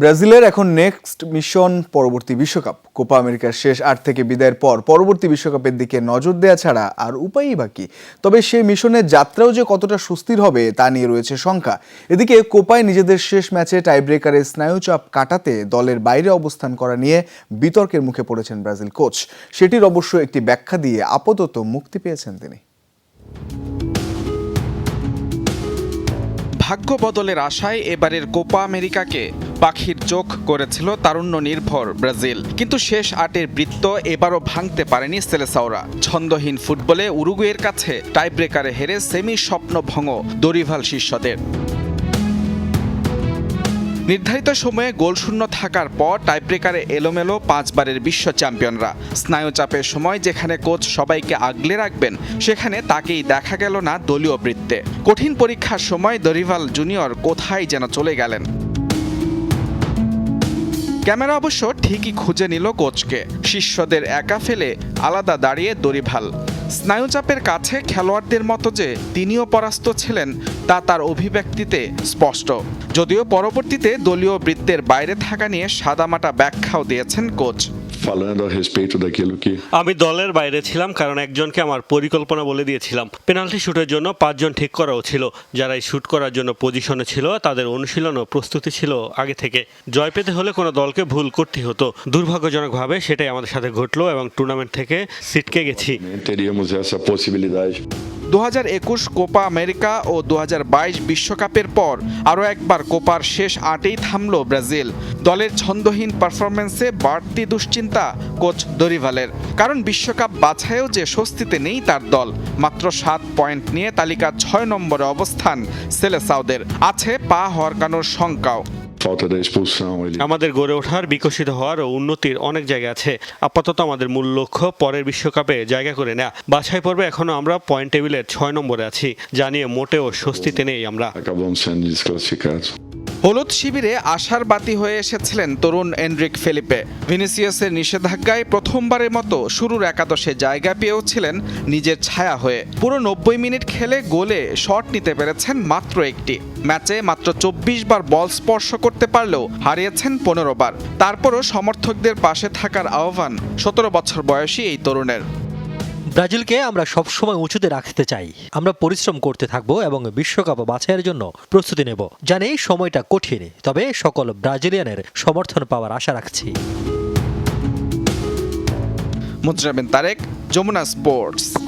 ব্রাজিলের এখন next mission পরবর্তী বিশ্বকাপ। কোপা আমেরিকার শেষ আট থেকে বিদায়ের পর পরবর্তী বিশ্বকাপের দিকে নজর দেয়া ছাড়া আর উপায়ই বাকি। তবে সেই মিশনের যাত্রাও যে কতটা সুস্থির হবে তা নিয়ে রয়েছে শঙ্কা। এদিকে কোপায় নিজেদের শেষ ম্যাচে টাইব্রেকারে স্নায়ুচাপ কাটাতে দলের বাইরে অবস্থান করা নিয়ে বিতর্কের মুখে পড়েছেন ব্রাজিল কোচ। সেটির অবশ্য একটি ব্যাখ্যা দিয়ে আপাতত মুক্তি পেয়েছেন তিনি। ভাগ্য বদলের আশায় এবারের কোপা আমেরিকাকে পাখির চোখ করেছিল তারুণ্য নির্ভর ব্রাজিল। কিন্তু শেষ আটের বৃত্ত এবারও ভাঙতে পারেনি সেলেসাওরা। ছন্দহীন ফুটবলে উরুগুয়ের কাছে টাইব্রেকারে হেরে সেমি স্বপ্ন ভঙ্গ দরিভাল শিষ্যদের। নির্ধারিত সময়ে গোলশূন্য থাকার পর টাইব্রেকারে এলোমেলো পাঁচবারের বিশ্ব চ্যাম্পিয়নরা। স্নায়ুচাপের সময় যেখানে কোচ সবাইকে আগলে রাখবেন, সেখানে তাকেই দেখা গেল না দলীয় বৃত্তে। কঠিন পরীক্ষার সময় দরিভাল জুনিয়র কোথায় যেন চলে গেলেন। ক্যামেরা অবশ্য ঠিকই খুঁজে নিল কোচকে। শিষ্যদের একা ফেলে আলাদা দাঁড়িয়ে দরিভাল। স্নায়ুচাপের কাছে খেলোয়াড়দের মতো যে তিনিও পরাস্ত ছিলেন, তা তার অভিব্যক্তিতে স্পষ্ট। যদিও পরবর্তীতে দলীয় বৃত্তের বাইরে থাকা নিয়ে সাদামাটা ব্যাখ্যাও দিয়েছেন coach. Falando a respeito daquilo que আমি দলের বাইরে ছিলাম কারণ একজনকে আমার পরিকল্পনা বলে দিয়েছিলাম। পেনাল্টি শুটের জন্য পাঁচজন ঠিক করাও ছিল। যারা এই শুট করার জন্য পজিশনে ছিল তাদের অনুশীলন ও প্রস্তুতি ছিল আগে থেকে। জয় পেতে হলে কোনো দলকে ভুল করতে হতো। দুর্ভাগ্যজনকভাবে সেটাই আমাদের সাথে ঘটলো এবং টুর্নামেন্ট থেকে সিটকে গেছি। teríamos essa possibilidade. দু কোপা আমেরিকা ও দু বিশ্বকাপের পর আরও একবার কোপার শেষ আটেই থামল ব্রাজিল। দলের ছন্দহীন পারফরমেন্সে বাড়তি দুশ্চিন্তা কোচ দরিভালের। কারণ বিশ্বকাপ বাছাইও যে স্বস্তিতে নেই তার দল। মাত্র সাত পয়েন্ট নিয়ে তালিকার ছয় নম্বরে অবস্থান সেলেসাউদের আছে পা হরকানোর শঙ্কাও। Falta da expulsão, ele আমাদের গড়ে ওঠার বিকশিত হওয়ার ও উন্নতির অনেক জায়গা আছে। আপাতত আমাদের মূল লক্ষ্য পরের বিশ্বকাপে জায়গা করে নেয়া। বাছাই পর্বে এখনও আমরা পয়েন্ট টেবিলের ছয় নম্বরে আছি। জানিয়ে মোটেও স্বস্তিতে নেই আমরা. হলুদ শিবিরে আশার বাতি হয়ে এসেছিলেন তরুণ এন্ড্রিক ফেলিপে। ভিনিসিয়াসের নিষেধাজ্ঞায় প্রথমবারের মতো শুরুর একাদশে জায়গা পেয়েও ছিলেন নিজের ছায়া হয়ে। পুরো নব্বই মিনিট খেলে গোলে শট নিতে পেরেছেন মাত্র একটি। ম্যাচে মাত্র চব্বিশ বার বল স্পর্শ করতে পারলেও হারিয়েছেন পনেরো বার। তারপরও সমর্থকদের পাশে থাকার আহ্বান সতেরো বছর বয়সী এই তরুণের। ব্রাজিলকে আমরা সবসময় উঁচুতে রাখতে চাই। আমরা পরিশ্রম করতে থাকব এবং বিশ্বকাপ বাছাইয়ের জন্য প্রস্তুতি নেব। জানি সময়টা কঠিন, তবে সকল ব্রাজিলিয়ানের সমর্থন পাওয়ার আশা রাখছি। মুদ্রাবেন তারেক, যমুনা স্পোর্টস।